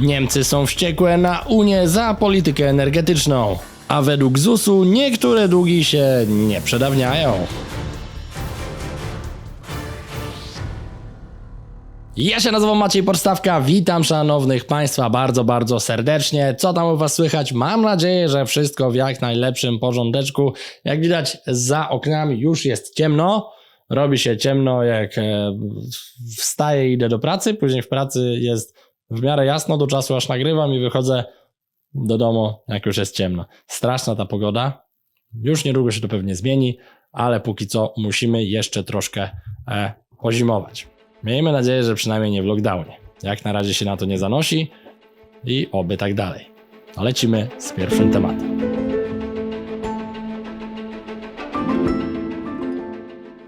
Niemcy są wściekłe na Unię za politykę energetyczną, a według ZUS-u niektóre długi się nie przedawniają. Ja się nazywam Maciej Podstawka, witam szanownych Państwa bardzo, bardzo serdecznie. Co tam u Was słychać? Mam nadzieję, że wszystko w jak najlepszym porządeczku. Jak widać za oknami już jest ciemno. Robi się ciemno jak e, wstaję i idę do pracy, później w pracy jest w miarę jasno do czasu aż nagrywam i wychodzę do domu jak już jest ciemno. Straszna ta pogoda. Już niedługo się to pewnie zmieni, ale póki co musimy jeszcze troszkę e, pozimować. Miejmy nadzieję, że przynajmniej nie w lockdownie. Jak na razie się na to nie zanosi i oby tak dalej. A lecimy z pierwszym tematem.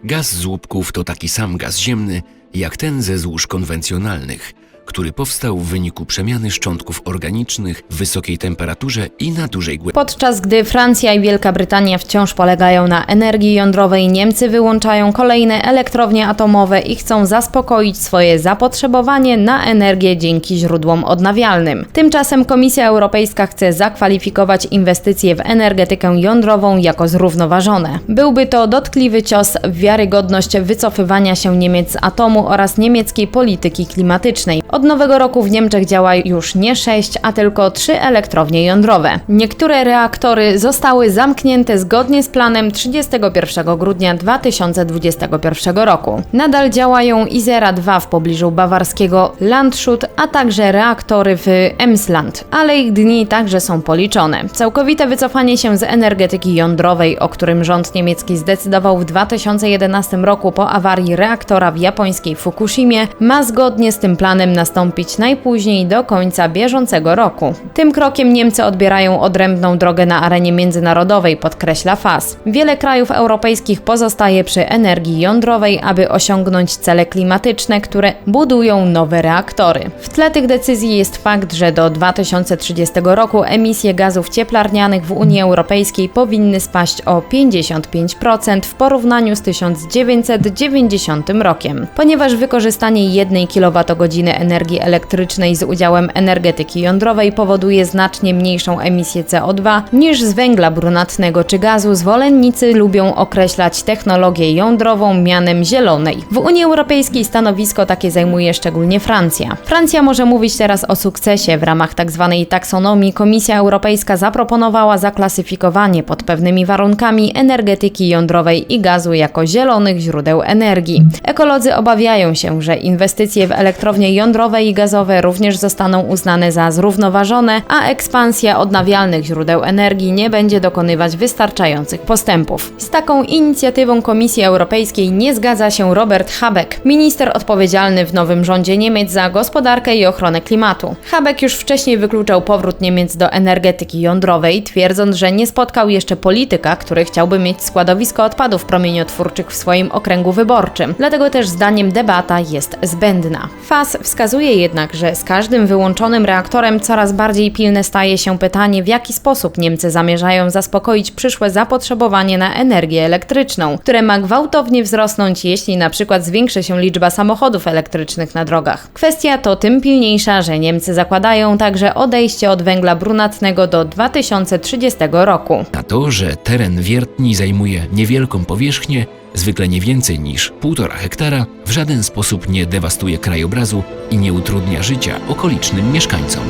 Gaz z łupków to taki sam gaz ziemny, jak ten ze złóż konwencjonalnych, który powstał w wyniku przemiany szczątków organicznych w wysokiej temperaturze i na dużej głębi. Podczas gdy Francja i Wielka Brytania wciąż polegają na energii jądrowej, Niemcy wyłączają kolejne elektrownie atomowe i chcą zaspokoić swoje zapotrzebowanie na energię dzięki źródłom odnawialnym. Tymczasem Komisja Europejska chce zakwalifikować inwestycje w energetykę jądrową jako zrównoważone. Byłby to dotkliwy cios w wiarygodność wycofywania się Niemiec z atomu oraz niemieckiej polityki klimatycznej. Od nowego roku w Niemczech działa już nie 6, a tylko 3 elektrownie jądrowe. Niektóre reaktory zostały zamknięte zgodnie z planem 31 grudnia 2021 roku. Nadal działają Izera 2 w pobliżu bawarskiego Landshut, a także reaktory w Emsland, ale ich dni także są policzone. Całkowite wycofanie się z energetyki jądrowej, o którym rząd niemiecki zdecydował w 2011 roku po awarii reaktora w japońskiej Fukushimie, ma zgodnie z tym planem nastąpić najpóźniej do końca bieżącego roku. Tym krokiem Niemcy odbierają odrębną drogę na arenie międzynarodowej, podkreśla FAS. Wiele krajów europejskich pozostaje przy energii jądrowej, aby osiągnąć cele klimatyczne, które budują nowe reaktory. W tle tych decyzji jest fakt, że do 2030 roku emisje gazów cieplarnianych w Unii Europejskiej powinny spaść o 55% w porównaniu z 1990 rokiem. Ponieważ wykorzystanie 1 kWh energii elektrycznej z udziałem energetyki jądrowej powoduje znacznie mniejszą emisję CO2 niż z węgla brunatnego czy gazu, zwolennicy lubią określać technologię jądrową mianem zielonej. W Unii Europejskiej stanowisko takie zajmuje szczególnie Francja. Francja może mówić teraz o sukcesie. W ramach tzw. taksonomii Komisja Europejska zaproponowała zaklasyfikowanie pod pewnymi warunkami energetyki jądrowej i gazu jako zielonych źródeł energii. Ekolodzy obawiają się, że inwestycje w elektrownie jądrowe i gazowe również zostaną uznane za zrównoważone, a ekspansja odnawialnych źródeł energii nie będzie dokonywać wystarczających postępów. Z taką inicjatywą Komisji Europejskiej nie zgadza się Robert Habeck, minister odpowiedzialny w nowym rządzie Niemiec za gospodarkę i ochronę klimatu. Habeck już wcześniej wykluczał powrót Niemiec do energetyki jądrowej, twierdząc, że nie spotkał jeszcze polityka, który chciałby mieć składowisko odpadów promieniotwórczych w swoim okręgu wyborczym. Dlatego też zdaniem debata jest zbędna. FAS wskazuje jednak, że z każdym wyłączonym reaktorem coraz bardziej pilne staje się pytanie, w jaki sposób Niemcy zamierzają zaspokoić przyszłe zapotrzebowanie na energię elektryczną, które ma gwałtownie wzrosnąć, jeśli na przykład zwiększy się liczba samochodów elektrycznych na drogach. Kwestia to tym pilniejsza, że Niemcy zakładają także odejście od węgla brunatnego do 2030 roku. Na to, że teren wiertni zajmuje niewielką powierzchnię, zwykle nie więcej niż 1,5 hektara, w żaden sposób nie dewastuje krajobrazu i nie utrudnia życia okolicznym mieszkańcom.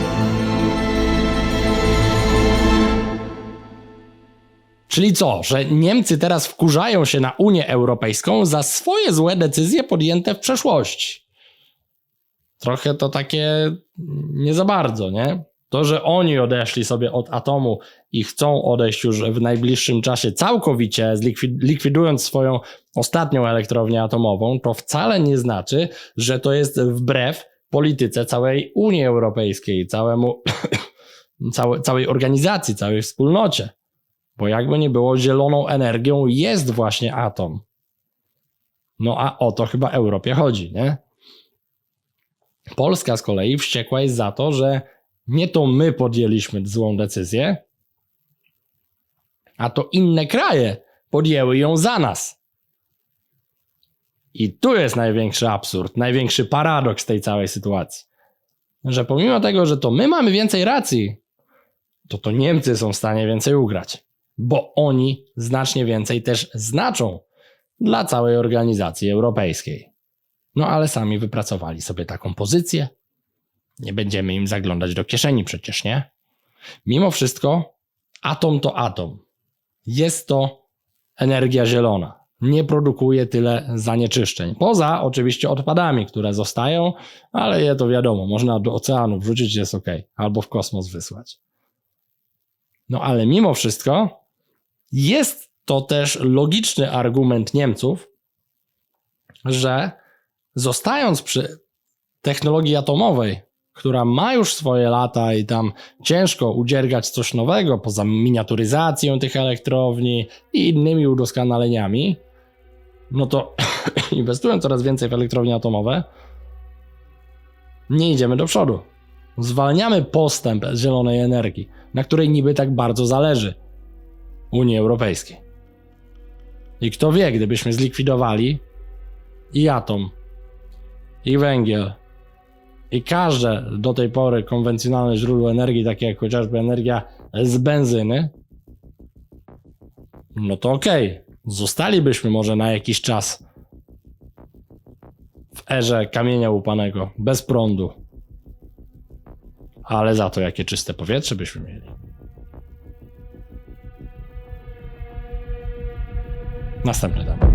Czyli co, że Niemcy teraz wkurzają się na Unię Europejską za swoje złe decyzje podjęte w przeszłości. Trochę to takie nie za bardzo, nie? To, że oni odeszli sobie od atomu i chcą odejść już w najbliższym czasie całkowicie, likwidując swoją ostatnią elektrownię atomową, to wcale nie znaczy, że to jest wbrew polityce całej Unii Europejskiej, całemu, całe, całej organizacji, całej wspólnocie. Bo jakby nie było, zieloną energią jest właśnie atom. No a o to chyba Europie chodzi, nie? Polska z kolei wściekła jest za to, że nie to my podjęliśmy złą decyzję, a to inne kraje podjęły ją za nas. I tu jest największy absurd, największy paradoks tej całej sytuacji. że pomimo tego, że to my mamy więcej racji, to to Niemcy są w stanie więcej ugrać, bo oni znacznie więcej też znaczą dla całej organizacji europejskiej. No ale sami wypracowali sobie taką pozycję. Nie będziemy im zaglądać do kieszeni przecież, nie? Mimo wszystko, atom to atom. Jest to energia zielona. Nie produkuje tyle zanieczyszczeń. Poza oczywiście odpadami, które zostają, ale je to wiadomo, można do oceanu wrzucić, jest ok, albo w kosmos wysłać. No ale mimo wszystko jest to też logiczny argument Niemców, że zostając przy technologii atomowej, która ma już swoje lata i tam ciężko udziergać coś nowego poza miniaturyzacją tych elektrowni i innymi udoskonaleniami, no to inwestując coraz więcej w elektrownie atomowe, nie idziemy do przodu. Zwalniamy postęp zielonej energii, na której niby tak bardzo zależy Unii Europejskiej. I kto wie, gdybyśmy zlikwidowali i atom, i węgiel, i każde do tej pory konwencjonalne źródło energii, takie jak chociażby energia z benzyny, no to okej, zostalibyśmy może na jakiś czas w erze kamienia łupanego, bez prądu. Ale za to jakie czyste powietrze byśmy mieli. Następny temat.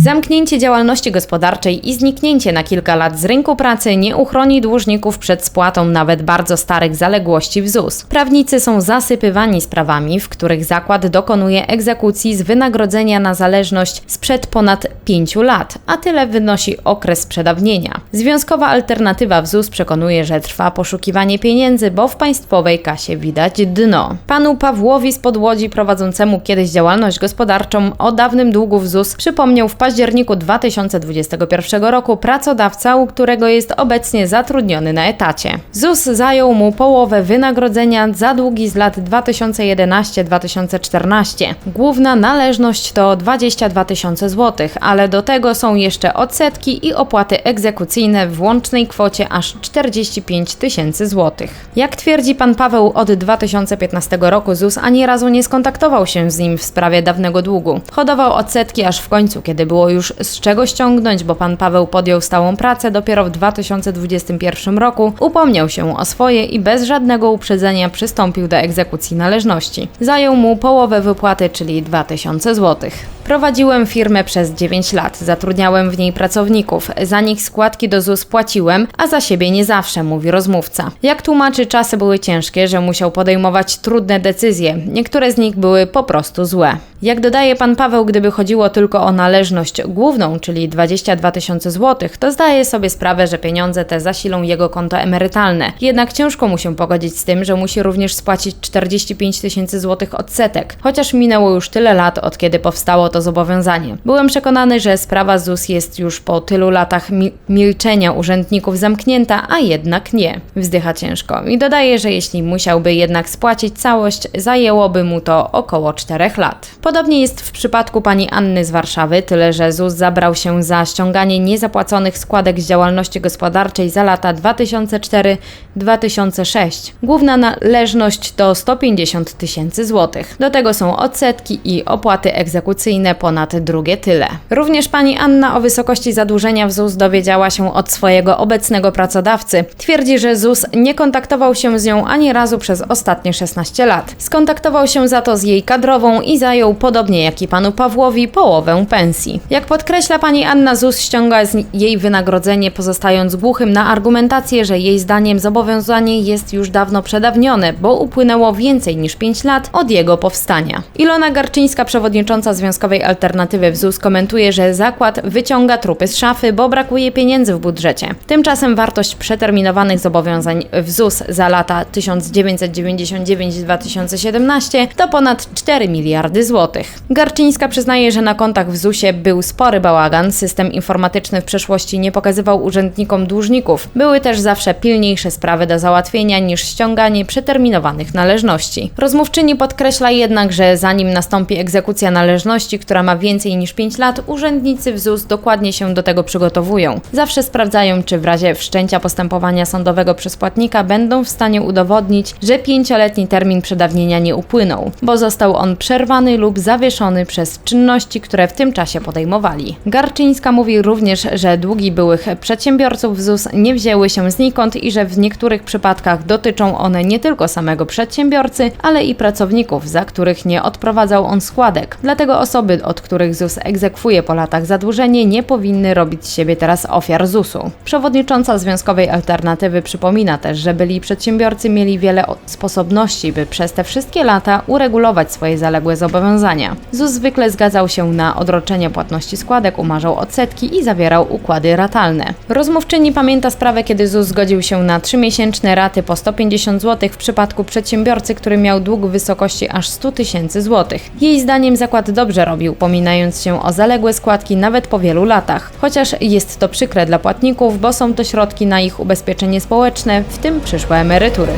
Zamknięcie działalności gospodarczej i zniknięcie na kilka lat z rynku pracy nie uchroni dłużników przed spłatą nawet bardzo starych zaległości w ZUS. Prawnicy są zasypywani sprawami, w których zakład dokonuje egzekucji z wynagrodzenia na zależność sprzed ponad 5 lat, a tyle wynosi okres przedawnienia. Związkowa alternatywa w ZUS przekonuje, że trwa poszukiwanie pieniędzy, bo w państwowej kasie widać dno. Panu Pawłowi z Podłodzi prowadzącemu kiedyś działalność gospodarczą o dawnym długu w ZUS przypomniał w październiku 2021 roku pracodawca, u którego jest obecnie zatrudniony na etacie. ZUS zajął mu połowę wynagrodzenia za długi z lat 2011-2014. Główna należność to 22 tysiące złotych, ale do tego są jeszcze odsetki i opłaty egzekucyjne w łącznej kwocie aż 45 tysięcy złotych. Jak twierdzi pan Paweł, od 2015 roku ZUS ani razu nie skontaktował się z nim w sprawie dawnego długu. Hodował odsetki aż w końcu, kiedy było już z czego ściągnąć, bo pan Paweł podjął stałą pracę dopiero w 2021 roku, upomniał się o swoje i bez żadnego uprzedzenia przystąpił do egzekucji należności. Zajął mu połowę wypłaty, czyli 2000 zł. Prowadziłem firmę przez 9 lat, zatrudniałem w niej pracowników, za nich składki do ZUS płaciłem, a za siebie nie zawsze, mówi rozmówca. Jak tłumaczy, czasy były ciężkie, że musiał podejmować trudne decyzje, niektóre z nich były po prostu złe. Jak dodaje pan Paweł, gdyby chodziło tylko o należność główną, czyli 22 tysiące złotych, to zdaje sobie sprawę, że pieniądze te zasilą jego konto emerytalne. Jednak ciężko mu się pogodzić z tym, że musi również spłacić 45 tysięcy złotych odsetek, chociaż minęło już tyle lat, od kiedy powstało to zobowiązanie. Byłem przekonany, że sprawa ZUS jest już po tylu latach mi milczenia urzędników zamknięta, a jednak nie. Wzdycha ciężko i dodaje, że jeśli musiałby jednak spłacić całość, zajęłoby mu to około 4 lat. Podobnie jest w przypadku pani Anny z Warszawy, tyle że ZUS zabrał się za ściąganie niezapłaconych składek z działalności gospodarczej za lata 2004-2006. Główna należność to 150 tysięcy złotych. Do tego są odsetki i opłaty egzekucyjne ponad drugie tyle. Również pani Anna o wysokości zadłużenia w ZUS dowiedziała się od swojego obecnego pracodawcy. Twierdzi, że ZUS nie kontaktował się z nią ani razu przez ostatnie 16 lat. Skontaktował się za to z jej kadrową i zajął, podobnie jak i panu Pawłowi, połowę pensji. Jak podkreśla pani Anna, ZUS ściąga z jej wynagrodzenie, pozostając głuchym na argumentację, że jej zdaniem zobowiązanie jest już dawno przedawnione, bo upłynęło więcej niż 5 lat od jego powstania. Ilona Garczyńska, przewodnicząca Związkowej Alternatywy w ZUS, komentuje, że zakład wyciąga trupy z szafy, bo brakuje pieniędzy w budżecie. Tymczasem wartość przeterminowanych zobowiązań w ZUS za lata 1999-2017 to ponad 4 miliardy złotych. Zł. Garczyńska przyznaje, że na kontach w ZUS-ie był spory bałagan, system informatyczny w przeszłości nie pokazywał urzędnikom dłużników. Były też zawsze pilniejsze sprawy do załatwienia niż ściąganie przeterminowanych należności. Rozmówczyni podkreśla jednak, że zanim nastąpi egzekucja należności, która ma więcej niż 5 lat, urzędnicy w ZUS dokładnie się do tego przygotowują. Zawsze sprawdzają, czy w razie wszczęcia postępowania sądowego przez płatnika będą w stanie udowodnić, że pięcioletni termin przedawnienia nie upłynął, bo został on przerwany lub zawieszony przez czynności, które w tym czasie podejmowali. Garczyńska mówi również, że długi byłych przedsiębiorców ZUS nie wzięły się znikąd i że w niektórych przypadkach dotyczą one nie tylko samego przedsiębiorcy, ale i pracowników, za których nie odprowadzał on składek. Dlatego osoby, od których ZUS egzekwuje po latach zadłużenie, nie powinny robić siebie teraz ofiar ZUS-u. Przewodnicząca Związkowej Alternatywy przypomina też, że byli przedsiębiorcy mieli wiele sposobności, by przez te wszystkie lata uregulować swoje zaległe zobowiązania. ZUS zwykle zgadzał się na odroczenie płatności składek, umarzał odsetki i zawierał układy ratalne. Rozmówczyni pamięta sprawę, kiedy ZUS zgodził się na trzymiesięczne raty po 150 zł w przypadku przedsiębiorcy, który miał dług w wysokości aż 100 tysięcy złotych. Jej zdaniem zakład dobrze robił, pominając się o zaległe składki nawet po wielu latach. Chociaż jest to przykre dla płatników, bo są to środki na ich ubezpieczenie społeczne, w tym przyszłe emerytury.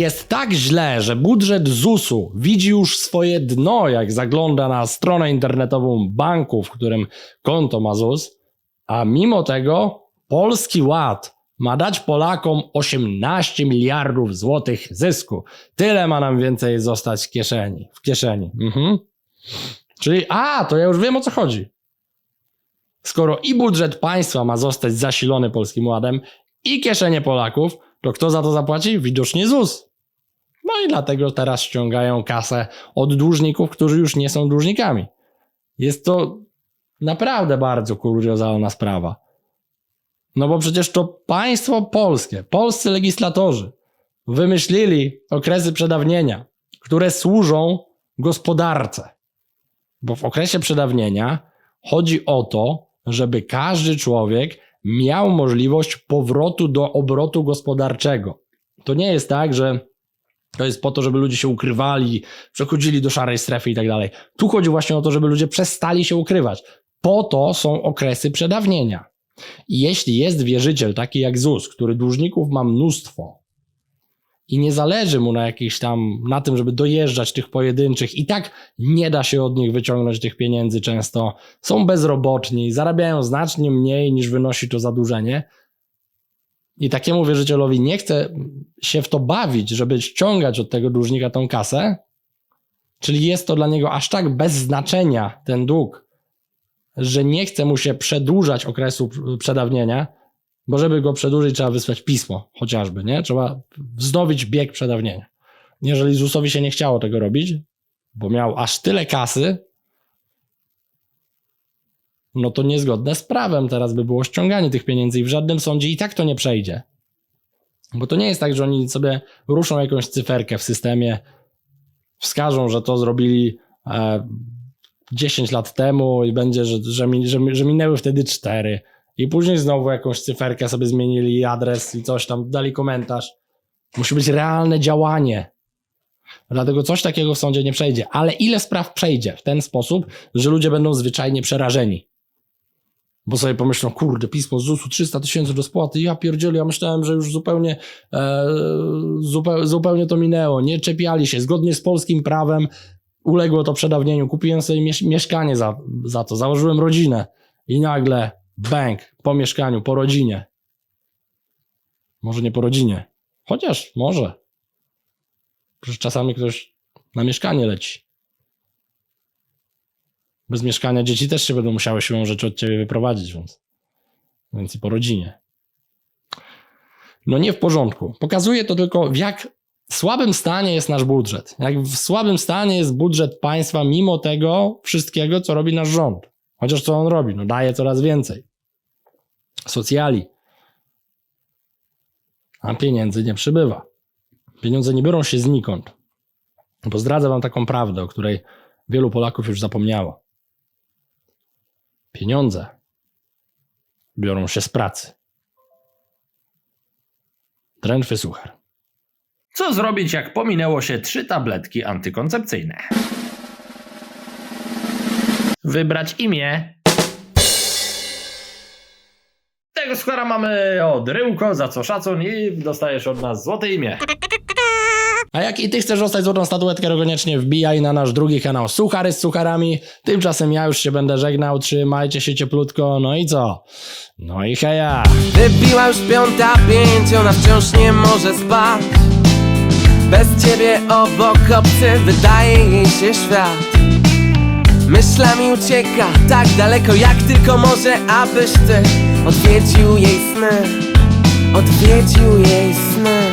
Jest tak źle, że budżet ZUS-u widzi już swoje dno, jak zagląda na stronę internetową banku, w którym konto ma ZUS, a mimo tego Polski Ład ma dać Polakom 18 miliardów złotych zysku. Tyle ma nam więcej zostać w kieszeni. W kieszeni. Mhm. Czyli, a, to ja już wiem o co chodzi. Skoro i budżet państwa ma zostać zasilony Polskim Ładem, i kieszenie Polaków, to kto za to zapłaci? Widocznie ZUS. No i dlatego teraz ściągają kasę od dłużników, którzy już nie są dłużnikami. Jest to naprawdę bardzo kuriozalna sprawa. No bo przecież to państwo polskie, polscy legislatorzy wymyślili okresy przedawnienia, które służą gospodarce. Bo w okresie przedawnienia chodzi o to, żeby każdy człowiek miał możliwość powrotu do obrotu gospodarczego. To nie jest tak, że to jest po to, żeby ludzie się ukrywali, przechodzili do szarej strefy i tak dalej. Tu chodzi właśnie o to, żeby ludzie przestali się ukrywać. Po to są okresy przedawnienia. I jeśli jest wierzyciel taki jak ZUS, który dłużników ma mnóstwo i nie zależy mu na jakichś tam, na tym, żeby dojeżdżać tych pojedynczych i tak nie da się od nich wyciągnąć tych pieniędzy często, są bezrobotni, zarabiają znacznie mniej niż wynosi to zadłużenie i takiemu wierzycielowi nie chce się w to bawić, żeby ściągać od tego dłużnika tą kasę, czyli jest to dla niego aż tak bez znaczenia ten dług, że nie chce mu się przedłużać okresu przedawnienia, bo żeby go przedłużyć, trzeba wysłać pismo chociażby, nie? Trzeba wznowić bieg przedawnienia. Jeżeli ZUS-owi się nie chciało tego robić, bo miał aż tyle kasy, no to niezgodne z prawem teraz by było ściąganie tych pieniędzy i w żadnym sądzie i tak to nie przejdzie. Bo to nie jest tak, że oni sobie ruszą jakąś cyferkę w systemie, wskażą, że to zrobili e, 10 lat temu i będzie, że, że, że, że minęły wtedy 4. I później znowu jakąś cyferkę sobie zmienili, adres i coś tam, dali komentarz. Musi być realne działanie. Dlatego coś takiego w sądzie nie przejdzie. Ale ile spraw przejdzie w ten sposób, że ludzie będą zwyczajnie przerażeni? Bo sobie pomyślą, kurde, pismo z ZUS-u 300 tysięcy do spłaty, ja pierdzielę, ja myślałem, że już zupełnie, e, zupeł, zupełnie to minęło. Nie czepiali się. Zgodnie z polskim prawem uległo to przedawnieniu. Kupiłem sobie mies- mieszkanie za, za to, założyłem rodzinę i nagle bank po mieszkaniu, po rodzinie. Może nie po rodzinie, chociaż może. Przecież czasami ktoś na mieszkanie leci. Bez mieszkania dzieci też się będą musiały siłą rzeczy od ciebie wyprowadzić, więc, więc i po rodzinie. No nie w porządku. Pokazuje to tylko, w jak słabym stanie jest nasz budżet. Jak w słabym stanie jest budżet państwa, mimo tego wszystkiego, co robi nasz rząd. Chociaż co on robi? No daje coraz więcej. Socjali. A pieniędzy nie przybywa. Pieniądze nie biorą się znikąd. Bo zdradzę wam taką prawdę, o której wielu Polaków już zapomniało. Pieniądze biorą się z pracy. Drętwy suchar. Co zrobić, jak pominęło się trzy tabletki antykoncepcyjne? Wybrać imię. Tego suchara mamy od Ryłko, za co szacun i dostajesz od nas złote imię. A jak i ty chcesz dostać złotą statuetkę, to koniecznie wbijaj na nasz drugi kanał. Suchary z Sucharami. Tymczasem ja już się będę żegnał, trzymajcie się cieplutko, no i co? No i heja! Wybiła już piąta pięć, ona wciąż nie może spać. Bez ciebie obok obcy wydaje jej się świat. Myślami ucieka tak daleko jak tylko może Abyś ty odwiedził jej sny. Odwiedził jej sny